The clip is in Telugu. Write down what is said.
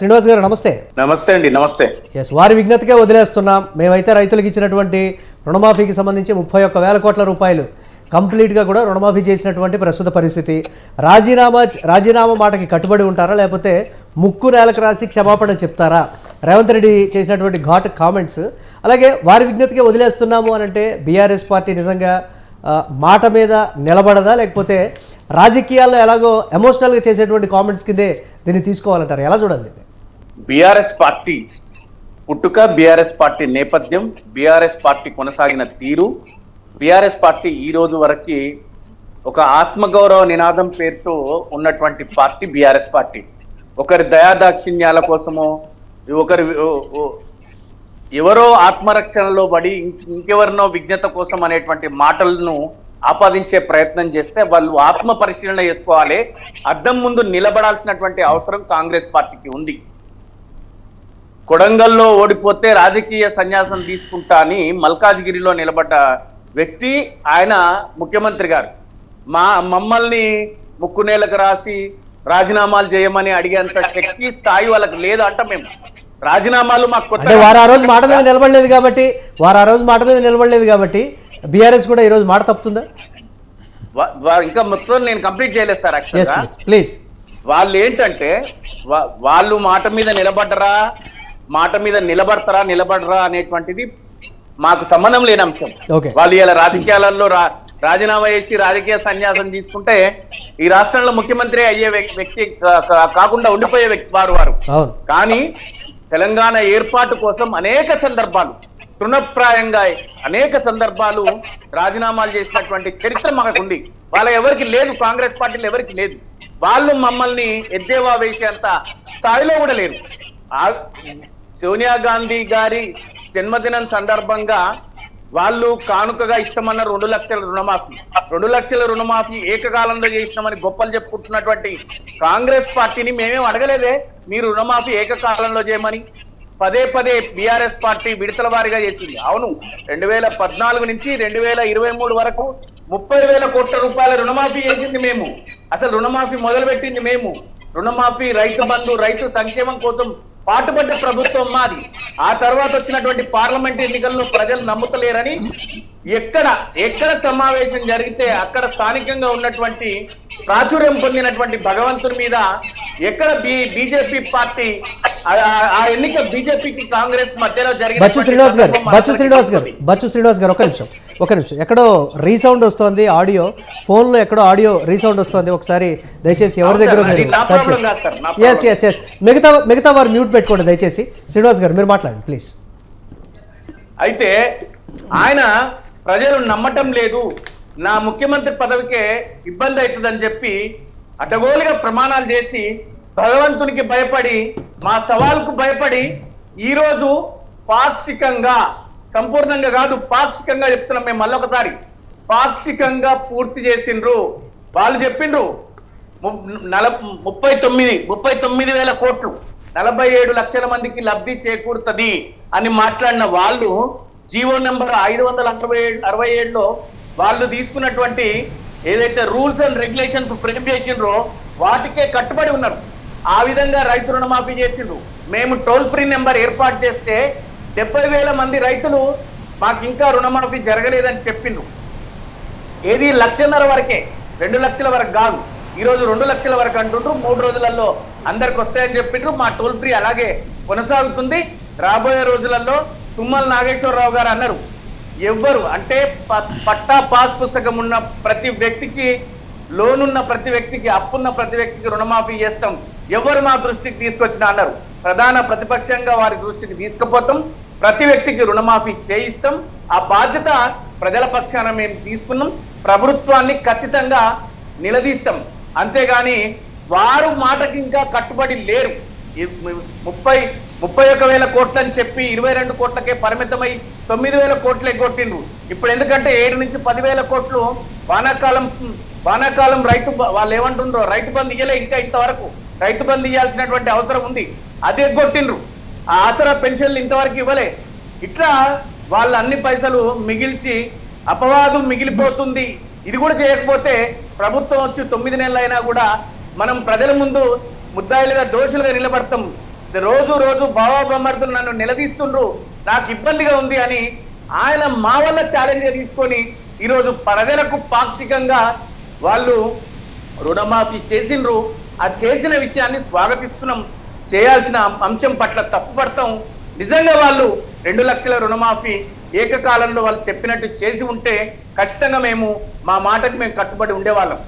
శ్రీనివాస్ గారు నమస్తే. నమస్తే అండి నమస్తే. ఎస్ వారి విజ్ఞతకే వదిలేస్తున్నాం. మేమైతే రైతులకు ఇచ్చినటువంటి రుణమాఫీకి సంబంధించి ముప్పై ఒక్క వేల కోట్ల రూపాయలు కంప్లీట్గా కూడా రుణమాఫీ చేసినటువంటి ప్రస్తుత పరిస్థితి. రాజీనామా రాజీనామా మాటకి కట్టుబడి ఉంటారా? లేకపోతే ముక్కు నేలకు రాసి క్షమాపణ చెప్తారా? రేవంత్ రెడ్డి చేసినటువంటి ఘాట్ కామెంట్స్. అలాగే వారి విజ్ఞతకే వదిలేస్తున్నాము అని అంటే బీఆర్ఎస్ పార్టీ నిజంగా మాట మీద నిలబడదా? లేకపోతే రాజకీయాల్లో ఎలాగో ఎమోషనల్గా చేసేటువంటి కామెంట్స్ కిందే దీన్ని తీసుకోవాలంటారు? ఎలా చూడాలి దీన్ని? బీఆర్ఎస్ పార్టీ పుట్టుక బీఆర్ఎస్ పార్టీ నేపథ్యం బీఆర్ఎస్ పార్టీ కొనసాగిన తీరు బీఆర్ఎస్ పార్టీ ఈ రోజు వరకు ఒక ఆత్మగౌరవ నినాదం పేరుతో ఉన్నటువంటి పార్టీ బీఆర్ఎస్ పార్టీ. ఒకరి దయాదాక్షిణ్యాల కోసమో ఒకరి ఓ- ఎవరో ఆత్మరక్షణలో పడి ఇంకెవరినో విజ్ఞత కోసం అనేటువంటి మాటలను ఆపాదించే ప్రయత్నం చేస్తే వాళ్ళు ఆత్మ పరిశీలన చేసుకోవాలి. అద్దం ముందు నిలబడాల్సినటువంటి అవసరం కాంగ్రెస్ పార్టీకి ఉంది. కొడంగల్లో ఓడిపోతే రాజకీయ సన్యాసం తీసుకుంటా అని మల్కాజ్గిరిలో నిలబడ్డ వ్యక్తి ఆయన ముఖ్యమంత్రి గారు. మా మమ్మల్ని ముక్కునేలకు రాసి రాజీనామాలు చేయమని అడిగేంత శక్తి స్థాయి వాళ్ళకి లేదు అంట మేము. రాజీనామాలు మాకు కొత్త వారు ఆ రోజు మాట మీద నిలబడలేదు కాబట్టి వారు ఆ రోజు మాట మీద నిలబడలేదు కాబట్టి బీఆర్ఎస్ కూడా ఈ రోజు మాట తప్పుతుందా? ఇంకా మొత్తం నేను కంప్లీట్ చేయలేదు సార్ యాక్చువల్గా ప్లీజ్ వాళ్ళు ఏంటంటే వాళ్ళు మాట మీద నిలబడ్డరా మాట మీద నిలబడతారా నిలబడరా అనేటువంటిది మాకు సంబంధం లేని అంశం. వాళ్ళు ఇలా రాజకీయాలలో రా రాజీనామా చేసి రాజకీయ సన్యాసం తీసుకుంటే ఈ రాష్ట్రంలో ముఖ్యమంత్రి అయ్యే వ్యక్- వ్యక్తి కాకుండా ఉండిపోయే వ్యక్తి వారు వారు. కానీ తెలంగాణ ఏర్పాటు కోసం అనేక సందర్భాలు తృణప్రాయంగా అనేక సందర్భాలు రాజీనామాలు చేసినటువంటి చరిత్ర మనకు ఉంది వాళ్ళ ఎవరికి లేదు కాంగ్రెస్ పార్టీలో ఎవరికి లేదు. వాళ్ళు మమ్మల్ని ఎద్దేవా వేసేంత స్థాయిలో కూడా లేరు. సోనియా గాంధీ గారి జన్మదినం సందర్భంగా వాళ్ళు కానుకగా ఇస్తామన్న రెండు లక్షల రుణమాఫీ. రెండు లక్షల రుణమాఫీ ఏకకాలంలో చేసినామని గొప్పలు చెప్పుకుంటున్నటువంటి కాంగ్రెస్ పార్టీని మేమేం అడగలేదే. మీరు రుణమాఫీ ఏకకాలంలో చేయమని పదే పదే బీఆర్ఎస్ పార్టీ విడతల వారిగా చేసింది. అవును రెండు వేల పద్నాలుగు నుంచి రెండు వేల ఇరవై మూడు వరకు ముప్పై వేల కోట్ల రూపాయల రుణమాఫీ చేసింది మేము. అసలు రుణమాఫీ మొదలుపెట్టింది మేము. రుణమాఫీ రైతు బంధు రైతు సంక్షేమం కోసం పాటుపడ్డ ప్రభుత్వం మాది. ఆ తర్వాత వచ్చినటువంటి పార్లమెంట్ ఎన్నికల్లో ప్రజలు నమ్ముతలేరని ఎక్కడ ఎక్కడ సమావేశం జరిగితే అక్కడ స్థానికంగా ఉన్నటువంటి ప్రాచుర్యం పొందినటువంటి భగవంతుని మీద ఎక్కడ బి బీజేపీ పార్టీ ఆ- ఎన్నిక బీజేపీకి కాంగ్రెస్ మధ్యలో జరిగిన బచ్చు శ్రీనివాస్ గారు బచ్చు శ్రీనివాస్ గారు బచ్చు శ్రీనివాస్ గారు ఒక నిమిషం. ఒక నిమిషం. ఎక్కడో రీసౌండ్ వస్తోంది ఆడియో. ఫోన్లో ఎక్కడో ఆడియో రీసౌండ్ వస్తుంది. ఒకసారి దయచేసి ఎవరి దగ్గర మీరు సెర్చ్ ఎస్ ఎస్ ఎస్ మిగతా మిగతా వారు మ్యూట్ పెట్టుకోండి దయచేసి. శ్రీనివాస్ గారు మీరు మాట్లాడండి ప్లీజ్ అయితే ఆయన ప్రజలు నమ్మటం లేదు. నా ముఖ్యమంత్రి పదవికే ఇబ్బంది అవుతుందని చెప్పి అటగోలుగా ప్రమాణాలు చేసి భగవంతునికి భయపడి మా సవాల్కు భయపడి ఈ రోజు పాక్షికంగా సంపూర్ణంగా కాదు పాక్షికంగా చెప్తున్నాం మేము మళ్ళొకసారి పాక్షికంగా పూర్తి చేసిండ్రు. వాళ్ళు చెప్పిండ్రు. నల ముప్పై తొమ్మిది ముప్పై తొమ్మిది వేల కోట్లు. నలభై ఏడు లక్షల మందికి లబ్ధి చేకూరుతుంది అని మాట్లాడిన వాళ్ళు జీవో నెంబర్ ఐదు వందల అరవై ఏడు అరవై ఏడులో వాళ్ళు తీసుకున్నటువంటి ఏదైతే రూల్స్ అండ్ రెగ్యులేషన్స్ ఫ్రేమ్ చేసిండ్రో వాటికే కట్టుబడి ఉన్నారు. ఆ విధంగా రైతు రుణమాఫీ చేసిండ్రు. మేము టోల్ ఫ్రీ నెంబర్ ఏర్పాటు చేస్తే డెబ్బై వేల మంది రైతులు మాకు ఇంకా రుణమాఫీ జరగలేదని చెప్పిండ్రు. ఏది లక్షన్నర వరకే రెండు లక్షల వరకు కాదు. ఈరోజు రెండు లక్షల వరకు అంటుండ్రు మూడు రోజులలో అందరికి వస్తాయని చెప్పిండ్రు. మా టోల్ ఫ్రీ అలాగే కొనసాగుతుంది. రాబోయే రోజులలో తుమ్మల నాగేశ్వరరావు గారు అన్నారు ఎవ్వరు అంటే ప- పట్టా పాస్ పుస్తకం ఉన్న ప్రతి వ్యక్తికి లోన్ ఉన్న ప్రతి వ్యక్తికి అప్పున్న ప్రతి వ్యక్తికి రుణమాఫీ చేస్తాం. ఎవరు మా దృష్టికి తీసుకొచ్చినా అన్నారు. ప్రధాన ప్రతిపక్షంగా వారి దృష్టికి తీసుకుపోతాం. ప్రతి వ్యక్తికి రుణమాఫీ చేయిస్తాం. ఆ బాధ్యత ప్రజల పక్షాన మేము తీసుకున్నాం. ప్రభుత్వాన్ని ఖచ్చితంగా నిలదీస్తాం. అంతేగాని వారు మాటకి ఇంకా కట్టుబడి లేరు. ముప్పై ముప్పై ఒక వేల కోట్లు అని చెప్పి ఇరవై రెండు కోట్లకే పరిమితమై తొమ్మిది వేల కోట్లే కొట్టిండ్రు. ఇప్పుడు ఎందుకంటే ఏడు నుంచి పదివేల కోట్లు వానాకాలం వానాకాలం రైతు వాళ్ళు ఏమంటుండ్రో రైతు బంద్ ఇయ్యలే ఇంకా ఇంతవరకు. రైతు బంద్ ఇవ్వాల్సినటువంటి అవసరం ఉంది. అది ఎగ్గొట్టిండ్రు ఆసరా పెన్షన్లు ఇంతవరకు ఇవ్వలే. ఇట్లా వాళ్ళ అన్ని పైసలు మిగిల్చి అపవాదం మిగిలిపోతుంది. ఇది కూడా చేయకపోతే ప్రభుత్వం వచ్చి తొమ్మిది నెలలు అయినా కూడా మనం ప్రజల ముందు ముద్దాయిలుగా దోషులుగా నిలబడతాం. రోజు రోజు భావాబొమ్మర్దులు నన్ను నిలదీస్తుండ్రు. నాకు ఇబ్బందిగా ఉంది అని ఆయన మా వల్ల ఛాలెంజ్ తీసుకొని ఈరోజు ప్రజలకు పాక్షికంగా వాళ్ళు రుణమాఫీ చేసిండ్రు. ఆ చేసిన విషయాన్ని స్వాగతిస్తున్నాం. చేయాల్సిన అంశం పట్ల తప్పుపడతాం నిజంగా వాళ్ళు రెండు లక్షల రుణమాఫీ ఏకకాలంలో వాళ్ళు చెప్పినట్టు చేసి ఉంటే ఖచ్చితంగా మేము మా మాటకు మేము కట్టుబడి ఉండేవాళ్ళం.